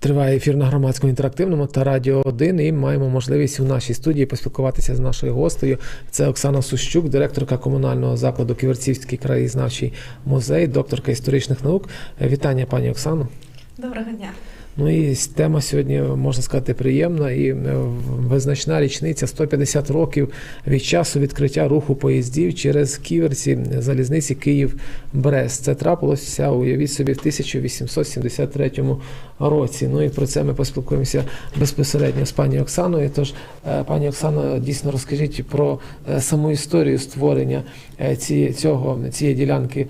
Триває ефір на громадському інтерактивному та радіо 1 і маємо можливість у нашій студії поспілкуватися з нашою гостею. Це Оксана Сущук, директорка комунального закладу Ківерцівський краєзнавчий музей, докторка історичних наук. Вітання, пані Оксано. Доброго дня. Ну і тема сьогодні можна сказати приємна і е, визначна річниця 150 років від часу відкриття руху поїздів через ківерці залізниці Київ-Брест. Це трапилося, уявіть собі, в 1873 році. Ну і про це ми поспілкуємося безпосередньо з пані Оксаною. Тож, е, пані Оксано, дійсно розкажіть про е, саму історію створення цього цієї ділянки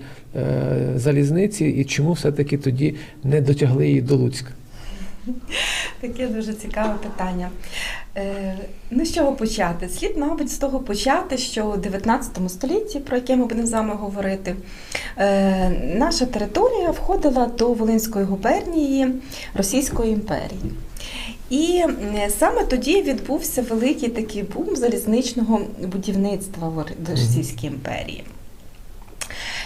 залізниці і чому все-таки тоді не дотягли її до Луцька. Таке дуже цікаве питання. Е, ну, з чого почати? Слід, мабуть, з того почати, що у 19 столітті, про яке ми будемо з вами говорити, е, наша територія входила до Волинської губернії Російської імперії. І саме тоді відбувся великий такий бум залізничного будівництва в Російській імперії.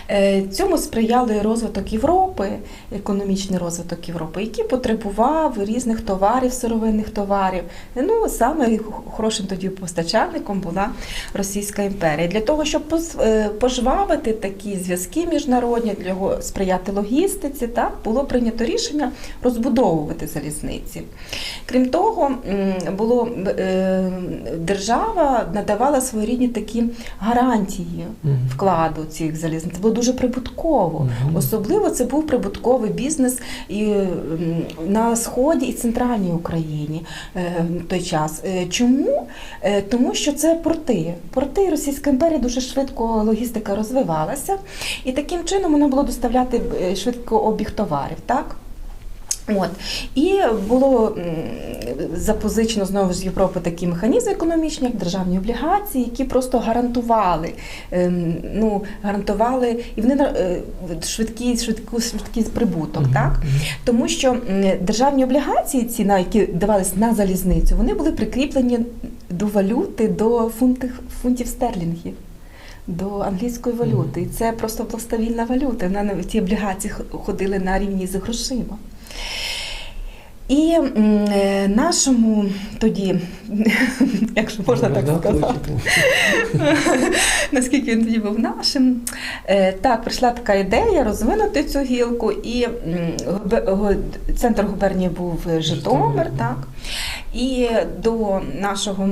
Е, Цьому сприяли розвиток Європи, економічний розвиток Європи, який потребував різних товарів, сировинних товарів. Ну саме хорошим тоді постачальником була Російська імперія. Для того, щоб е, пожвавити такі зв'язки міжнародні, для його сприяти логістиці, так було прийнято рішення розбудовувати залізниці. Крім того, було е, держава надавала своєрідні такі гарантії вкладу цих залізниць. Дуже прибутково. Мгм. Особливо це був прибутковий бізнес і на сході і центральній Україні е, в той час. Е, Чому? Е, Тому що це порти. Порти Російської імперії дуже швидко логістика розвивалася, і таким чином воно було доставляти швидко обіг товарів. Так? От і було запозичено знову ж з Європи такі механізми економічні, як державні облігації, які просто гарантували, ем, ну гарантували і вони е, швидкий, швидку, швидкий прибуток, Мгм. так тому що державні облігації, ці які давались на залізницю, вони були прикріплені до валюти, до фунтів, фунтів стерлінгів. До англійської валюти, і це просто була стабільна валюта. Вона ті облігації ходили на рівні з грошима. І е, нашому тоді, якщо можна так сказати, наскільки він тоді був нашим, е, так прийшла така ідея розвинути цю гілку, і центр губернії був Житомир, Житомир, так. І до нашого,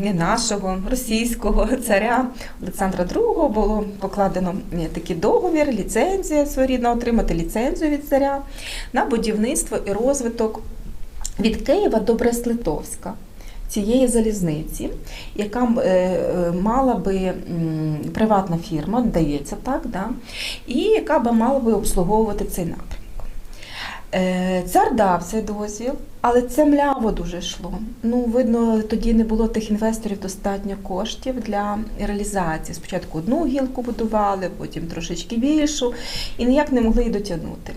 не нашого, російського царя Олександра II було покладено е, такий договір, ліцензія своєрідна отримати ліцензію від царя на будівництво і розвиток від Києва до Брест-Литовська. Цієї залізниці, яка е, е, мала би приватна фірма, дається так, да, і яка би мала би обслуговувати цей напрямок. Е, Цар дав цей дозвіл, але це мляво дуже йшло. Ну, видно, тоді не було тих інвесторів достатньо коштів для реалізації. Спочатку одну гілку будували, потім трошечки більшу, і ніяк не могли її дотягнути.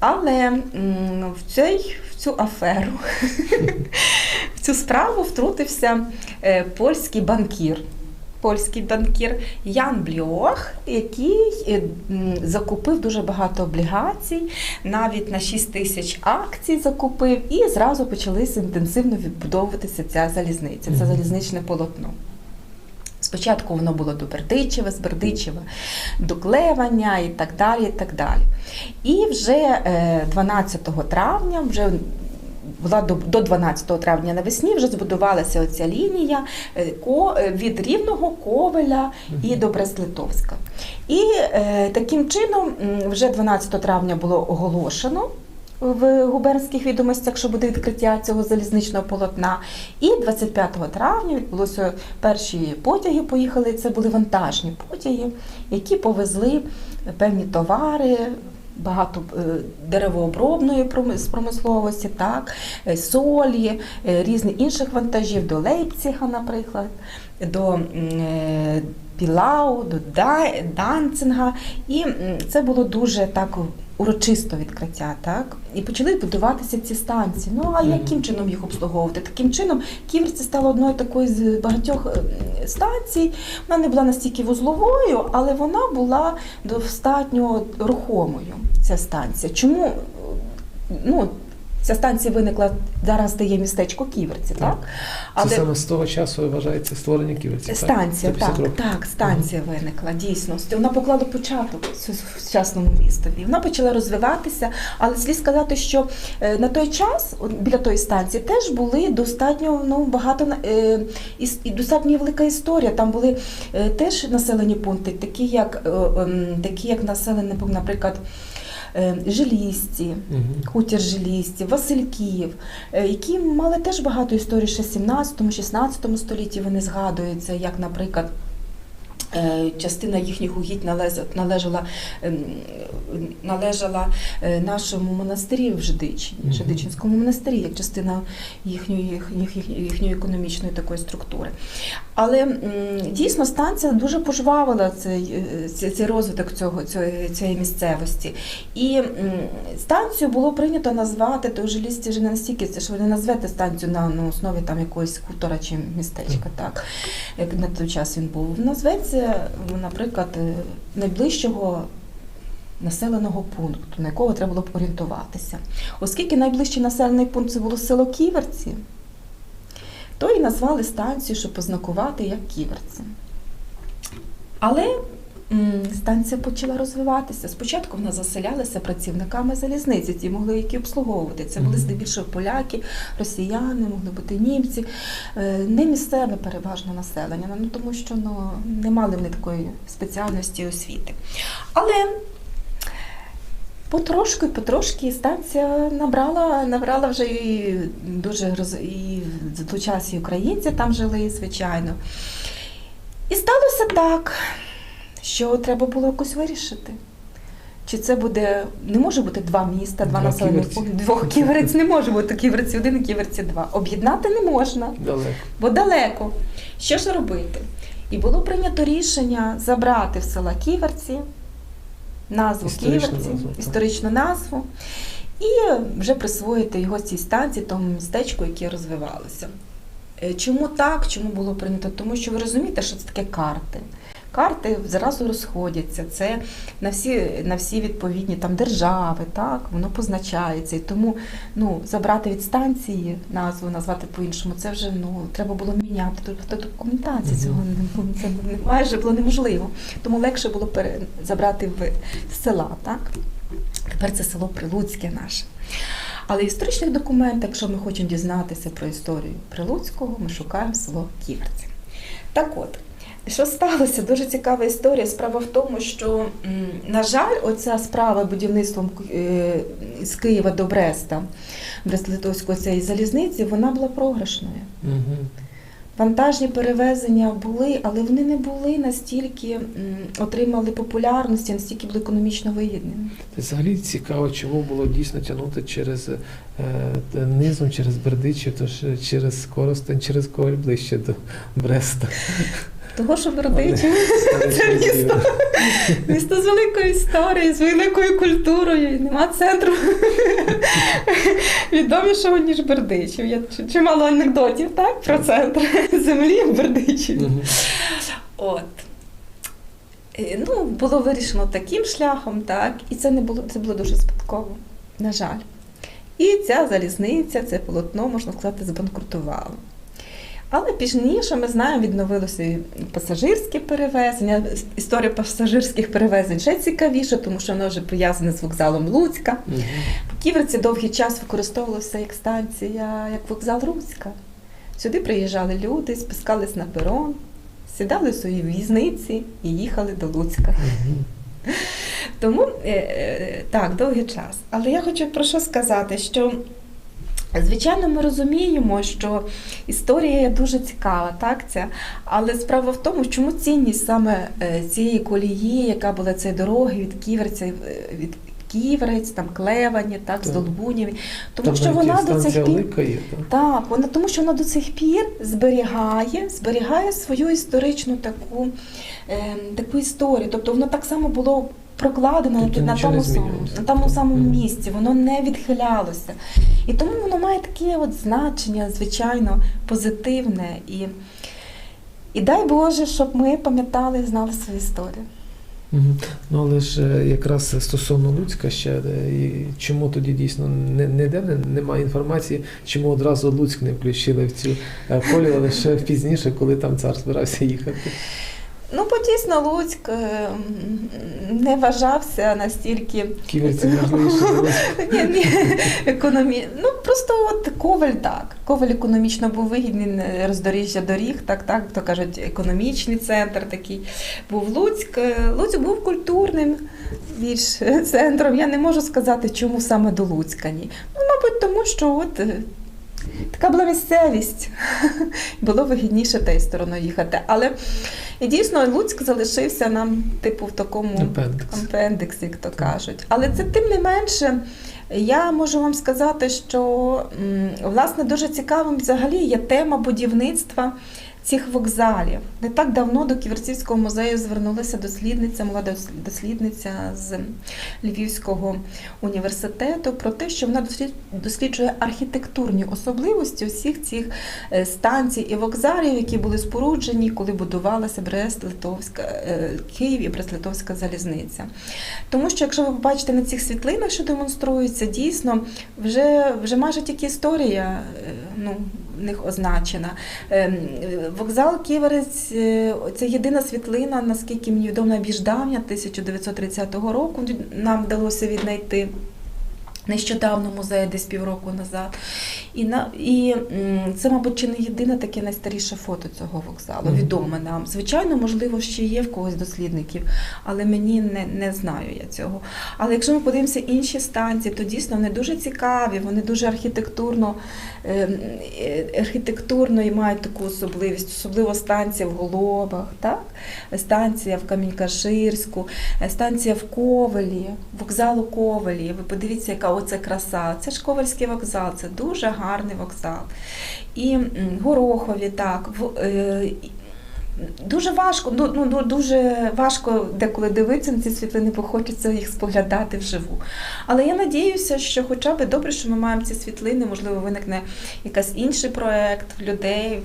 Але в, цей, в цю аферу, в цю справу втрутився е, польський банкір. Польський банкір Ян Бльох, який е, закупив дуже багато облігацій, навіть на 6 тисяч акцій закупив, і зразу почалися інтенсивно відбудовуватися ця залізниця, це залізничне полотно. Спочатку воно було до Бердичева, з Бердичева до Клевання і так далі. І так далі. І вже е, 12 травня, вже була до, до 12 травня навесні, вже збудувалася оця лінія е, ко- е, від Рівного Ковеля і до Брест-Литовська. І е, таким чином вже 12 травня було оголошено. В губернських відомостях, що буде відкриття цього залізничного полотна. І 25 травня відбулося перші потяги. Поїхали. Це були вантажні потяги, які повезли певні товари. Багато е, деревообробної проми- промисловості, так, е, солі, е, різних інших вантажів до Лейпціга, наприклад, до Пілау, до Данцинга. І це було дуже так урочисто відкриття, так? І почали будуватися ці станції. Ну а яким чином їх обслуговувати? Таким чином, Ківерці стала одною такою з багатьох е, станцій. Вона не була настільки вузловою, але вона була достатньо рухомою. Ця станція. Чому? Ну, Ця станція виникла зараз, де є містечко Ківерці, так? Це саме з того часу вважається створення ківерців. так? Станція, 150 так, так, станція виникла дійсно. Вона поклала початок сучасному містові. Вона почала розвиватися, але слід сказати, що е, на той час біля тої станції теж були достатньо ну, багато е, і достатньо велика історія. Там були е, теж населені пункти, такі як, ем, такі як населені наприклад. Е, Жилісті, хутір Жилісті, Васильків, е, які мали теж багато історій ще в 17-16 столітті. Вони згадуються, як, наприклад, частина їхніх угідь належала, ем, належала е, нашому монастирі в Жидичі, Мгм. Жидичинському монастирі, як частина їхньої, їх- їх- їхньої економічної такої структури. Але дійсно станція дуже пожвавила цей, е, цей, розвиток цього, цієї, місцевості. І станцію було прийнято назвати, то вже лісті вже не настільки, що ви не назвете станцію на, на основі там якогось хутора чи містечка, так, як на той час він був. Назветься, наприклад, е, найближчого населеного пункту, на якого треба було б орієнтуватися. Оскільки найближчий населений пункт це було село Ківерці, то і назвали станцію, щоб познакувати як Ківерці. Але станція почала розвиватися. Спочатку вона заселялася працівниками залізниці, ті могли які обслуговувати. Це були здебільшого поляки, росіяни, могли бути німці, Е, не місцеве переважно населення, ну тому що ну, не мали вони такої спеціальності освіти. Але Потрошку і потрошки станція набрала, набрала вже і дуже роз- і в той час і українці там жили, звичайно. І сталося так, що треба було якось вирішити. Чи це буде, не може бути два міста, два, Два населених пункти, двох ківерець не може бути ківерці один і ківерці два. Об'єднати не можна Далеко. бо далеко. Що ж робити? І було прийнято рішення забрати в села Ківерці назву Історичну Ківерці, назву, історичну назву, і вже присвоїти його цій станції, тому містечку, яке розвивалося. Е, Чому так? Чому було прийнято? Тому що ви розумієте, що це таке карти. Карти зразу розходяться. Це на всі, на всі відповідні там держави, так воно позначається. І тому ну, забрати від станції назву, назвати по-іншому, це вже ну, треба було міняти. Тобто документації цього це майже було неможливо. Тому легше було забрати в, в села. Так? Тепер це село Прилуцьке наше. Але в історичних документах, якщо ми хочемо дізнатися про історію Прилуцького, ми шукаємо село Ківерці. Так от, що сталося? Дуже цікава історія. Справа в тому, що, на жаль, оця справа будівництвом е, з Києва до Бреста, Брест-Литовської цієї залізниці, вона була програшною. Вантажні перевезення були, але вони не були настільки отримали популярності, настільки були економічно вигідними. Взагалі цікаво, чому було дійсно тягнути через е, низом, через Бердичів, тож е, через Коростень, через Коваль ближче до Бреста. Того, що Бердичів Це місто. Місто з великою історією, з великою культурою, і нема центру відомішого, ніж Бердичів. Є чимало анекдотів так, про центр землі в Бердичеві. От. Ну, було вирішено таким шляхом, так, і це не було, це було дуже спадково, на жаль. І ця залізниця, це полотно, можна сказати, збанкрутувало. Але пізніше ми знаємо, відновилося і пасажирське перевезення. Історія пасажирських перевезень ще цікавіша, тому що вона вже пов'язана з вокзалом Луцька. Мгм. Ківерці довгий час використовувалася як станція, як вокзал Руська. Сюди приїжджали люди, спускались на перон, сідали в свої в'їзниці і їхали до Луцька. Мгм. Тому е, е, так, довгий час. Але я хочу про що сказати, що звичайно ми розуміємо, що історія дуже цікава, так ця. Але справа в тому, чому цінність саме е, цієї колії, яка була цієї дороги від Ківерця, е, від Ківерець, там Клевані, так, з Так. Долбунєві, тому Там що вона до цих пір. є, так? Так, вона тому, що вона до цих пір зберігає, зберігає свою історичну таку, е, таку історію. Тобто воно так само було прокладено Тобто на, тому самому, на тому самому місці, воно не відхилялося. І тому воно має таке от значення, звичайно, позитивне. І, і дай Боже, щоб ми пам'ятали і знали свою історію. Ну але ж е, якраз стосовно Луцька ще е, і чому тоді дійсно не, ніде не, немає інформації, чому одразу Луцьк не включили в цю е, полі, а лише пізніше, коли там цар збирався їхати. Ну, бо дійсно Луцьк е, не вважався настільки Ківерці ні, ні, економі... Ну просто от Коваль так. Коваль економічно був вигідний роздоріжжя доріг, так, так, то кажуть, економічний центр такий був Луцьк. Е, Луцьк був культурним більш центром. Я не можу сказати, чому саме до Луцька ні. Ну, мабуть, тому що от. е, Така була місцевість. Було вигідніше тією стороною їхати. Але і дійсно Луцьк залишився нам, типу, в такому Апендикс. апендексі, як то кажуть. Але це тим не менше. Я можу вам сказати, що власне дуже цікавим взагалі є тема будівництва цих вокзалів. Не так давно до Ківерцівського музею звернулася дослідниця, молода дослідниця з Львівського університету про те, що вона досліджує архітектурні особливості усіх цих е, станцій і вокзалів, які були споруджені, коли будувалася Брест-Литовська е, Київ і Брест-Литовська залізниця. Тому що, якщо ви побачите на цих світлинах, що демонструється, дійсно вже, вже майже тільки історія е, ну, в них означена. Ем, Вокзал Ківерець е, це єдина світлина, наскільки мені відомо, більш давня 1930 року. Нам вдалося віднайти. Нещодавно в музеї, десь півроку назад. І, на, і це, мабуть, чи не єдине таке найстаріше фото цього вокзалу, відоме нам. Звичайно, можливо, ще є в когось дослідників, але мені не, не знаю я цього. Але якщо ми подивимося інші станції, то дійсно вони дуже цікаві, вони дуже архітектурно, ем, е, архітектурно і мають таку особливість, особливо станція в Голобах, так? станція в Камінькаширську, станція в Ковелі, вокзал у Ковелі. Ви подивіться, яка оце краса. Це ж Ковальський вокзал, це дуже гарний вокзал. І Горохові, так. е, Дуже важко, ну, ну, ну, дуже важко деколи дивитися на ці світлини, бо хочеться їх споглядати вживу. Але я надіюся, що хоча б добре, що ми маємо ці світлини, можливо, виникне якийсь інший проєкт в людей,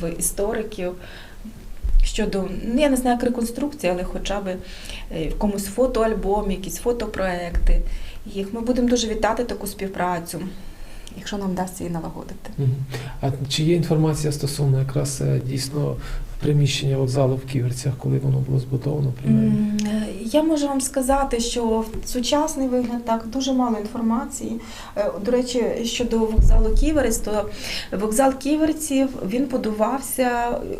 в істориків. Щодо, ну я не знаю, як реконструкції, але хоча б е, в комусь фотоальбом, якісь фотопроекти. Їх ми будемо дуже вітати таку співпрацю, якщо нам вдасться її налагодити. А чи є інформація стосовно якраз е, дійсно приміщення вокзалу в Ківерцях, коли воно було збудовано? принаймні? Е, Я можу вам сказати, що в сучасний вигляд так дуже мало інформації. Е, До речі, щодо вокзалу Ківерець, то вокзал Ківерців він будувався.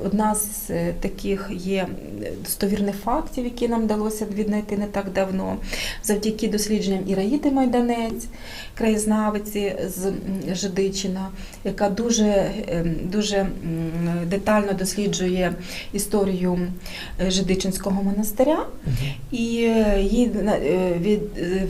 Одна з е, таких є достовірних фактів, які нам вдалося віднайти не так давно, завдяки дослідженням Іраїди Майданець, краєзнавиці з Жидичина, яка дуже, дуже детально досліджує історію е, Жидичинського монастиря. І е, їй е,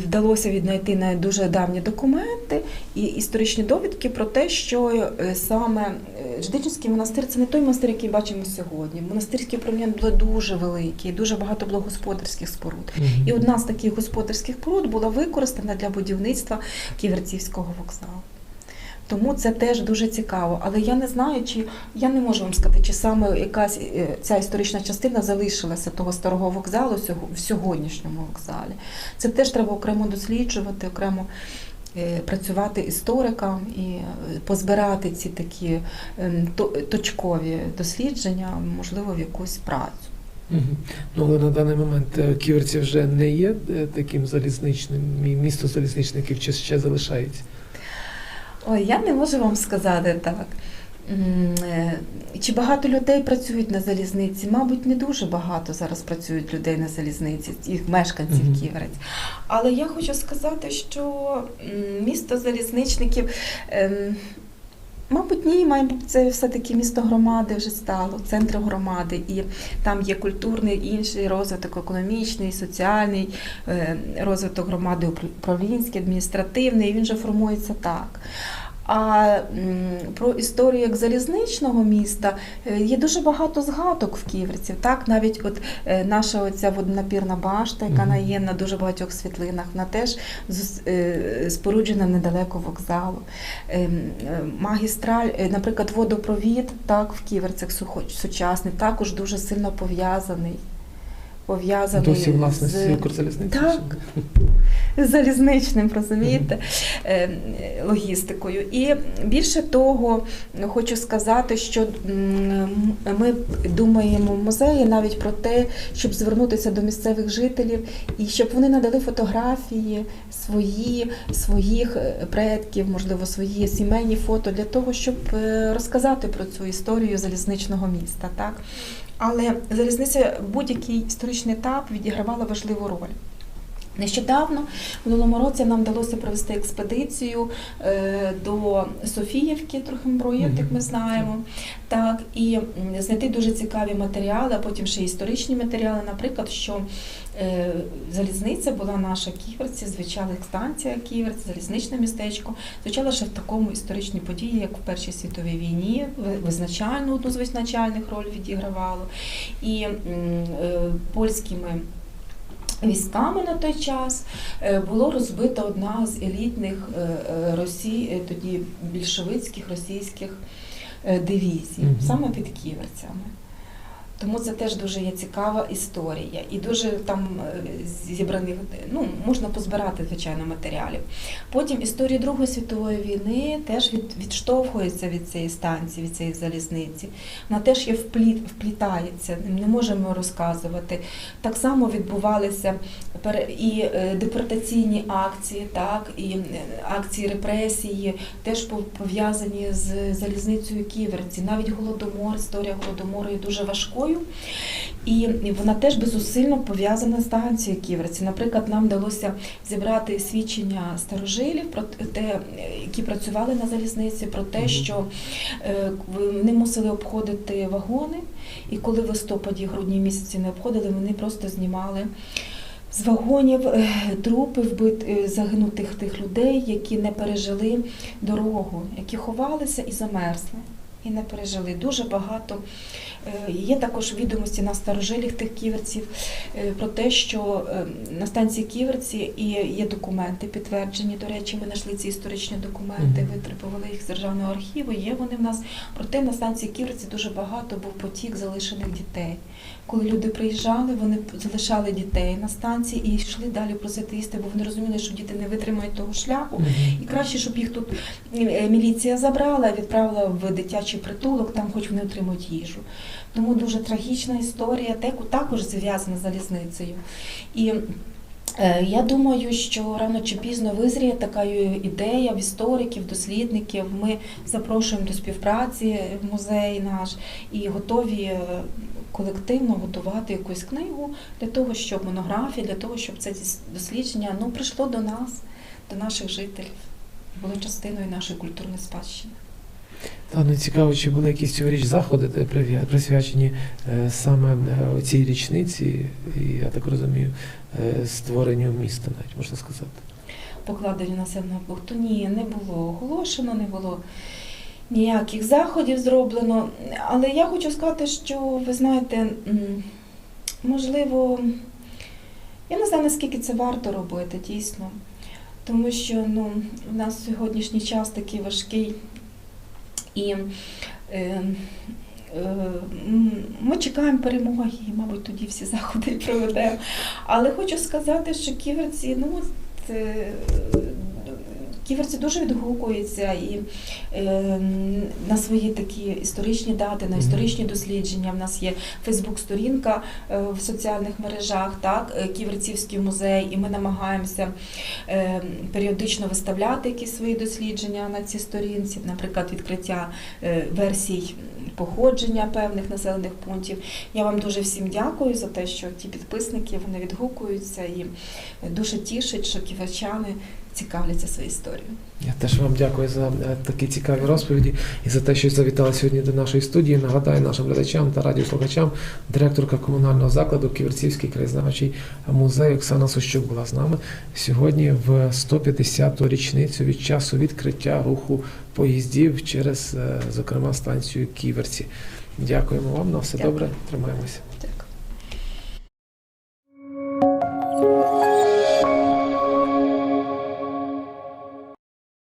вдалося віднайти на дуже давні документи і історичні довідки про те, що саме Ждичинський монастир це не той монастир, який бачимо сьогодні. Монастирські управління були дуже великі, дуже багато було господарських споруд. І одна з таких господарських споруд була використана для будівництва Ківерцівського вокзалу. Тому це теж дуже цікаво. Але я не знаю, чи я не можу вам сказати, чи саме якась е, ця історична частина залишилася того старого вокзалу в сьогоднішньому вокзалі. Це теж треба окремо досліджувати, окремо е, працювати історикам і е, позбирати ці такі ем, точкові дослідження, можливо, в якусь працю. Ну, але на даний момент Ківерці вже не є таким залізничним, місто залізничників чи ще залишається? Ой, я не можу вам сказати так. Е, Чи багато людей працюють на залізниці? Мабуть, не дуже багато зараз працюють людей на залізниці, їх мешканців Мгм. Ківерець. Але я хочу сказати, що місто залізничників, ем, мабуть, ні, мабуть, це все-таки місто громади вже стало, центр громади, і там є культурний інший розвиток, економічний, соціальний е, розвиток громади, управлінський, адміністративний, і він вже формується так. А про історію як залізничного міста е, є дуже багато згадок в Ківерців. Так, навіть от е, наша оця водонапірна башта, яка Мгм. на є на дуже багатьох світлинах, вона теж е, споруджена недалеко вокзалу. Ем, Магістраль, наприклад, водопровід так в Ківерцях сучасний, також дуже сильно пов'язаний. Пов'язаний Досі власності з Укрзалізниці? Так. з залізничним, розумієте, е, логістикою. І більше того, хочу сказати, що ми думаємо в музеї навіть про те, щоб звернутися до місцевих жителів і щоб вони надали фотографії свої, своїх е, предків, можливо, свої сімейні фото для того, щоб е, розказати про цю історію залізничного міста. Так? Але залізниця будь-який історичний етап відігравала важливу роль. Нещодавно, в минулому році, нам вдалося провести експедицію е, до Софіївки, Трохимброї, Мгм. як ми знаємо. Так, і знайти дуже цікаві матеріали, а потім ще історичні матеріали. Наприклад, що е, залізниця була наша Ківерці, звучала станція Ківерці, залізничне містечко, звучала ще в такому історичній події, як в Першій світовій війні, визначальну одну з визначальних роль відігравало. І е, польськими військами на той час е, було розбита одна з елітних е, е, Росії, тоді більшовицьких російських дивізій, саме під ківерцями. Тому це теж дуже є цікава історія. І дуже там е, зібраних, ну, можна позбирати, звичайно, матеріалів. Потім історія Другої світової війни теж від, відштовхується від цієї станції, від цієї залізниці. Вона теж є впліт, вплітається, не можемо розказувати. Так само відбувалися і е, депортаційні акції, так, і е, акції репресії теж пов'язані з залізницею Ківерці. Навіть голодомор, історія голодомору є дуже важкою. І вона теж безусильно пов'язана з станцією Ківерці. Наприклад, нам вдалося зібрати свідчення старожилів про те, які працювали на залізниці, про те, що е, вони мусили обходити вагони, і коли в листопаді, грудні місяці не обходили, вони просто знімали. З вагонів е, трупи вбит е, загинутих тих людей, які не пережили дорогу, які ховалися і замерзли, і не пережили. Дуже багато Є також відомості на старожиліх тих ківерців е, про те, що е, на станції Ківерці і є документи підтверджені. До речі, ми знайшли ці історичні документи, витребували їх з державного архіву. Є вони в нас. Проте на станції Ківерці дуже багато був потік залишених дітей. Коли люди приїжджали, вони залишали дітей на станції і йшли далі просити їсти, бо вони розуміли, що діти не витримають того шляху. І краще, щоб їх тут е, міліція забрала, відправила в дитячий притулок, там хоч вони отримують їжу. Тому дуже трагічна історія, також зв'язана з залізницею. І е, я думаю, що рано чи пізно визріє така ідея в істориків, дослідників. Ми запрошуємо до співпраці в музей наш і готові е, колективно готувати якусь книгу для того, щоб монографія, для того, щоб це дослідження ну, прийшло до нас, до наших жителів, було частиною нашої культурної спадщини. Та ну цікаво, чи були якісь цьогоріч заходи присвячені е, саме е, цій річниці, я так розумію, е, створенню міста, навіть можна сказати. покладенню населеного пункту. Ні, не було оголошено, не було ніяких заходів зроблено. Але я хочу сказати, що ви знаєте, можливо, я не знаю, наскільки це варто робити дійсно. Тому що ну, в нас сьогоднішній час такий важкий і е, е, ми чекаємо перемоги, і, мабуть, тоді всі заходи проведемо. Але хочу сказати, що ківерці, ну, от, е, ківерці дуже відгукуються і е, на свої такі історичні дати, на історичні дослідження. В нас є Фейсбук-сторінка е, в соціальних мережах, так, е, Ківерцівський музей, і ми намагаємося е, періодично виставляти якісь свої дослідження на цій сторінці, наприклад, відкриття е, версій походження певних населених пунктів. Я вам дуже всім дякую за те, що ті підписники вони відгукуються і дуже тішить, що ківерчани цікавляться своєю історією. Я теж вам дякую за е, такі цікаві розповіді і за те, що завітали сьогодні до нашої студії. Нагадаю нашим глядачам та радіослухачам, директорка комунального закладу Ківерцівський краєзнавчий музей Оксана Сущук була з нами сьогодні в 150-ту річницю від часу відкриття руху поїздів через, е, зокрема, станцію Ківерці. Дякуємо вам на все Дякую. добре. Тримаємося. Дякую.